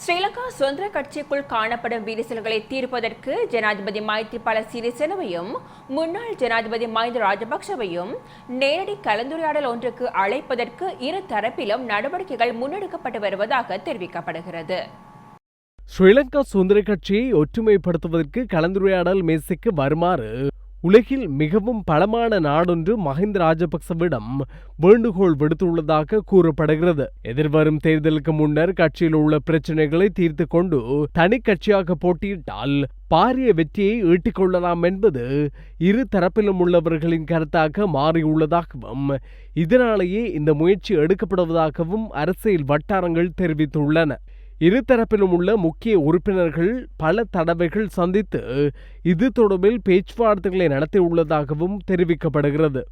ஸ்ரீலங்கா சுதந்திர கட்சிக்குள் காணப்படும் விரிசல்களை தீர்ப்பதற்கு ஜனாதிபதி மைத்திரிபால சிறிசேனவையும் முன்னாள் ஜனாதிபதி மஹிந்த ராஜபக்சவையும் நேரடி கலந்துரையாடல் ஒன்றுக்கு அழைப்பதற்கு இரு தரப்பிலும் நடவடிக்கைகள் முன்னெடுக்கப்பட்டு வருவதாக தெரிவிக்கப்படுகிறது. ஸ்ரீலங்கா சுதந்திர கட்சியை ஒற்றுமைப்படுத்துவதற்கு கலந்துரையாடல் மேசைக்கு வருமாறு உலகில் மிகவும் பலமான நாடொன்று மஹிந்த ராஜபக்சவிடம் வேண்டுகோள் விடுத்துள்ளதாக கூறப்படுகிறது. எதிர்வரும் தேர்தலுக்கு முன்னர் கட்சியில் உள்ள பிரச்சனைகளை தீர்த்து கொண்டு தனி கட்சியாக போட்டியிட்டால் பாரிய வெற்றியை ஈட்டிக்கொள்ளலாம் என்பது இரு தரப்பிலும் உள்ளவர்களின் கருத்தாக மாறியுள்ளதாகவும் இதனாலேயே இந்த முயற்சி எடுக்கப்படுவதாகவும் அரசியல் வட்டாரங்கள் தெரிவித்துள்ளன. இருதரப்பிலும் உள்ள முக்கிய உறுப்பினர்கள் பல தடவைகள் சந்தித்து இது தொடர்பில் பேச்சுவார்த்தைகளை நடத்தியுள்ளதாகவும் தெரிவிக்கப்படுகிறது.